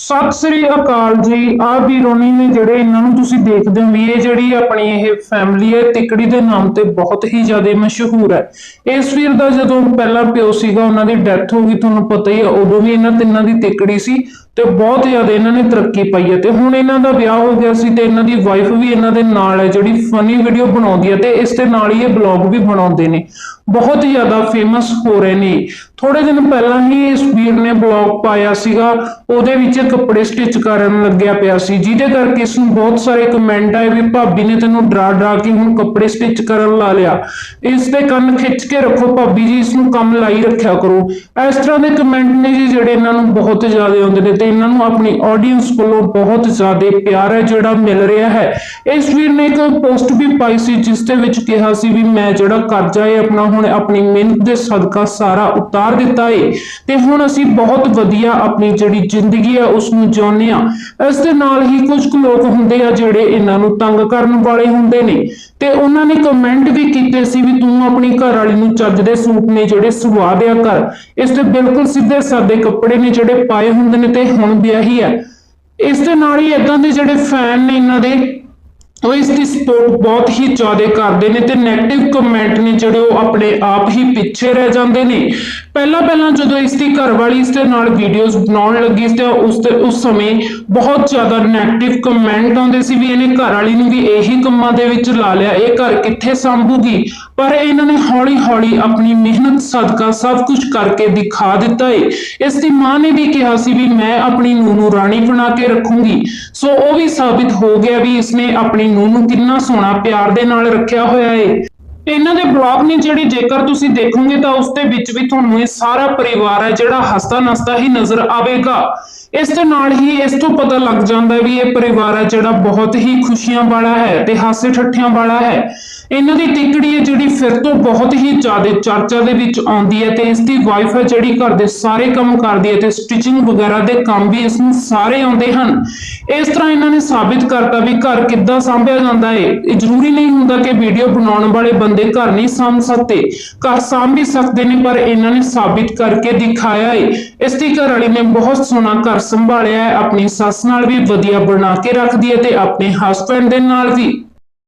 ਸਤਿ ਸ੍ਰੀ ਅਕਾਲ ਜੀ। ਆ ਵੀ ਰੋਣੀ ਨੇ ਜਿਹੜੇ ਇਹਨਾਂ ਨੂੰ ਤੁਸੀਂ ਦੇਖਦੇ ਹੋ ਵੀ ਇਹ ਜਿਹੜੀ ਆਪਣੀ ਇਹ ਫੈਮਿਲੀ ਹੈ, ਤਿਕੜੀ ਦੇ ਨਾਮ ਤੇ ਬਹੁਤ ਹੀ ਜ਼ਿਆਦਾ ਮਸ਼ਹੂਰ ਹੈ। ਇਸ ਵੀਰ ਦਾ ਜਦੋਂ ਪਹਿਲਾ ਪਿਓ ਸੀਗਾ, ਉਹਨਾਂ ਦੀ ਡੈਥ ਹੋ ਗਈ, ਤੁਹਾਨੂੰ ਪਤਾ ਹੀ ਹੈ, ਉਦੋਂ ਵੀ ਇਹਨਾਂ ਤਿੰਨਾਂ ਦੀ ਤਿਕੜੀ ਸੀ। ਤੇ ਬਹੁਤ ਜ਼ਿਆਦਾ ਇਹਨਾਂ ਨੇ ਤਰੱਕੀ ਪਾਈ ਹੈ ਤੇ ਹੁਣ ਇਹਨਾਂ ਦਾ ਵਿਆਹ ਹੋ ਗਿਆ ਸੀ ਤੇ ਇਹਨਾਂ ਦੀ ਵਾਈਫ ਵੀ ਇਹਨਾਂ ਦੇ ਨਾਲ ਹੈ, ਜਿਹੜੀ ਫਨੀ ਵੀਡੀਓ ਬਣਾਉਂਦੀ ਹੈ ਤੇ ਇਸ ਦੇ ਨਾਲ ਹੀ ਇਹ ਬਲੌਗ ਵੀ ਬਣਾਉਂਦੇ ਨੇ। ਬਹੁਤ ਜ਼ਿਆਦਾ ਫੇਮਸ ਹੋ ਰਹੇ ਨੇ। ਥੋੜੇ ਦਿਨ ਪਹਿਲਾਂ ਹੀ ਇਸ ਵੀਰ ਨੇ ਬਲੌਗ ਪਾਇਆ ਸੀਗਾ, ਉਹਦੇ ਵਿੱਚ ਕੱਪੜੇ ਸਟਿਚ ਕਰਨ ਲੱਗਿਆ ਪਿਆ ਸੀ, ਜਿਹਦੇ ਕਰਕੇ ਇਸ ਨੂੰ ਬਹੁਤ ਸਾਰੇ ਕਮੈਂਟ ਆਏ ਵੀ ਭਾਬੀ ਨੇ ਤੈਨੂੰ ਡਰਾ ਡਰਾ ਕੇ ਹੁਣ ਕੱਪੜੇ ਸਟਿਚ ਕਰਨ ਲਾ ਲਿਆ। ਇਸ ਦੇ ਕੰਨ ਖਿੱਚ ਕੇ ਰੱਖੋ ਭਾਬੀ ਜੀ, ਇਸ ਨੂੰ ਕੰਮ ਲਾਈ ਰੱਖਿਆ ਕਰੋ। ਇਸ ਤਰ੍ਹਾਂ ਦੇ ਕਮੈਂਟ ਨੇ ਜੀ ਜਿਹੜੇ ਇਹਨਾਂ ਨੂੰ ਬਹੁਤ ਜ਼ਿਆਦਾ ਆਉਂਦੇ ਨੇ ਤੇ ਇਹਨਾਂ ਨੂੰ ਆਪਣੀ ਆਡੀਅנס ਕੋਲੋਂ ਬਹੁਤ ਜ਼ਿਆਦਾ ਪਿਆਰ ਹੈ ਜਿਹੜਾ ਮਿਲ ਰਿਹਾ ਹੈ। ਇਸ ਵੀਰ ਨੇ ਇੱਕ ਪੋਸਟ ਵੀ ਪਾਈ ਸੀ, ਜਿਸ ਦੇ ਵਿੱਚ ਕਿਹਾ ਸੀ ਵੀ ਮੈਂ ਜਿਹੜਾ ਕਰਜ਼ਾ ਹੈ ਆਪਣਾ ਹੁਣ ਆਪਣੀ ਮਿਹਨਤ ਦੇ ਸਦਕਾ ਸਾਰਾ ਉਤਾਰ ਦਿੱਤਾ ਏ। ਤੇ ਹੁਣ ਅਸੀਂ ਬਹੁਤ ਵਧੀਆ ਆਪਣੀ ਜਿਹੜੀ ਜ਼ਿੰਦਗੀ ਹੈ ਉਸ ਨੂੰ ਜਿਉਂਦੇ ਆ ਇਸ ਦੇ ਨਾਲ ਹੀ ਕੁਝ ਕੁ ਲੋਕ ਹੁੰਦੇ ਆ ਜਿਹੜੇ ਇਹਨਾਂ ਨੂੰ ਤੰਗ ਕਰਨ ਵਾਲੇ ਹੁੰਦੇ ਨੇ। ਤੇ ਉਹਨਾਂ ਨੇ ਕਮੈਂਟ ਵੀ ਕੀਤੇ ਸੀ ਵੀ ਤੂੰ ਆਪਣੀ ਘਰ ਵਾਲੀ ਨੂੰ ਚੱਜ ਦੇ ਸੂਟ ਨੇ ਜਿਹੜੇ ਸਵਾ ਦਿਆ ਕਰ। ਇਸ ਤੇ ਬਿਲਕੁਲ ਸਿੱਧੇ ਸਾਦੇ ਕੱਪੜੇ ਨੇ ਜਿਹੜੇ ਪਾਏ ਹੁੰਦੇ ਨੇ ਤੇ ਹੁਣ ਵਿਆਹੀ ਹੈ ਇਸ ਦੇ ਨਾਲ ਹੀ ਇਦਾਂ ਦੇ ਜਿਹੜੇ ਫੈਨ ਨੇ ਇਹਨਾਂ ਦੇ ਉਹ ਇਸ ਦੀ ਸਪੋਰਟ ਬਹੁਤ ਹੀ ਜ਼ਿਆਦਾ ਕਰਦੇ ਨੇ ਤੇ 네ਗੇਟਿਵ ਕਮੈਂਟ ਨੇ ਜਿਹੜੇ ਉਹ ਆਪਣੇ ਆਪ ਹੀ ਪਿੱਛੇ ਰਹਿ ਜਾਂਦੇ ਨੇ। ਪਹਿਲਾਂ ਪਹਿਲਾਂ ਜਦੋਂ ਇਸ ਦੀ ਘਰਵਾਲੀ ਇਸ ਦੇ ਨਾਲ ਵੀਡੀਓਜ਼ ਬਣਾਉਣ ਲੱਗੀ ਸੀ ਤਾਂ ਉਸ ਤੇ ਉਸ ਸਮੇਂ ਬਹੁਤ ਜ਼ਿਆਦਾ 네ਗੇਟਿਵ ਕਮੈਂਟ ਆਉਂਦੇ ਸੀ ਵੀ ਇਹਨੇ ਘਰ ਨੂੰ ਵੀ ਇਹੀ ਕੰਮਾਂ ਦੇ ਵਿੱਚ ਲਾ ਲਿਆ, ਇਹ ਘਰ ਕਿੱਥੇ ਸੰਭੂਗੀ? ਪਰ ਇਹਨਾਂ ਨੇ ਹੌਲੀ ਹੌਲੀ ਆਪਣੀ ਮਿਹਨਤ, ਸਦਕਾ ਸਭ ਕੁਝ ਕਰਕੇ ਦਿਖਾ ਦਿੱਤਾ ਏ। ਇਸ ਦੀ ਮਾਂ ਨੇ ਵੀ ਕਿਹਾ ਸੀ ਵੀ ਮੈਂ ਆਪਣੀ ਨੂੰਹ ਨੂੰ ਰਾਣੀ ਬਣਾ ਕੇ ਰੱਖੂੰਗੀ। ਸੋ ਉਹ ਵੀ ਸਾਬਿਤ ਹੋ ਗਿਆ ਵੀ ਇਸਨੇ ਆਪਣੀ ਨੂੰਹ ਨੂੰ ਕਿੰਨਾ ਸੋਹਣਾ ਪਿਆਰ ਦੇ ਨਾਲ ਰੱਖਿਆ ਹੋਇਆ ਏ। ਇਹਨਾਂ ਦੇ ਬਲੌਗ ਨੇ ਜਿਹੜੀ ਜੇਕਰ ਤੁਸੀਂ ਦੇਖੋਗੇ ਤਾਂ ਉਸ ਦੇ ਵਿੱਚ ਵੀ ਤੁਹਾਨੂੰ ਇਹ ਸਾਰਾ ਪਰਿਵਾਰ ਹੈ ਜਿਹੜਾ ਹੱਸਦਾ ਨਸਦਾ ਹੀ ਨਜ਼ਰ ਆਵੇਗਾ। ਇਸ ਦੇ ਨਾਲ ਹੀ ਇਸ ਤੋਂ ਪਤਾ ਲੱਗ ਜਾਂਦਾ ਵੀ ਇਹ ਪਰਿਵਾਰ ਹੈ ਜਿਹੜਾ ਬਹੁਤ ਹੀ ਖੁਸ਼ੀਆਂ ਵਾਲਾ ਹੈ ਤੇ ਹਾਸੇ ਠੱਠਿਆਂ ਵਾਲਾ ਹੈ। ਇਹਨਾਂ ਦੀ ਤਿਕੜੀ ਹੈ ਜਿਹੜੀ ਫਿਰ ਤੋਂ ਬਹੁਤ ਹੀ ਜ਼ਿਆਦਾ ਚਰਚਾ ਦੇ ਵਿੱਚ ਆਉਂਦੀ ਹੈ ਤੇ ਇਸ ਦੀ ਵਾਈਫ ਹੈ ਜਿਹੜੀ ਘਰ ਦੇ ਸਾਰੇ ਕੰਮ ਕਰਦੀ ਹੈ ਤੇ ਸਟਿਚਿੰਗ ਵਗੈਰਾ ਦੇ ਕੰਮ ਵੀ ਇਸ ਨੂੰ ਸਾਰੇ ਆਉਂਦੇ ਹਨ। ਇਸ ਤਰ੍ਹਾਂ ਇਹਨਾਂ ਨੇ ਸਾਬਿਤ ਕਰਤਾ ਵੀ ਘਰ ਕਿੱਦਾਂ ਸੰਭਿਆ ਜਾਂਦਾ ਹੈ। ਇਹ ਜ਼ਰੂਰੀ ਨਹੀਂ ਹੁੰਦਾ ਕਿ ਵੀਡੀਓ ਬਣਾਉਣ ਵਾਲੇ ਬੰਦੇ ਘਰ ਨਹੀਂ ਸੰਭ ਸਕਦੇ। ਘਰ ਸੰਭ ਵੀ ਸਕਦੇ ਨੇ, ਪਰ ਇਹਨਾਂ ਨੇ ਸਾਬਿਤ ਕਰਕੇ ਦਿਖਾਇਆ ਹੈ। ਇਸ ਦੀ ਘਰ ਵਾਲੀ ਨੇ ਬਹੁਤ ਸੋਹਣਾ ਘਰ ਸੰਭਾਲਿਆ ਹੈ, ਆਪਣੀ ਸੱਸ ਨਾਲ ਵੀ ਵਧੀਆ ਬਣਾ ਕੇ ਰੱਖਦੀ ਹੈ ਤੇ ਆਪਣੇ ਹਸਬੰਡ ਦੇ ਨਾਲ ਵੀ।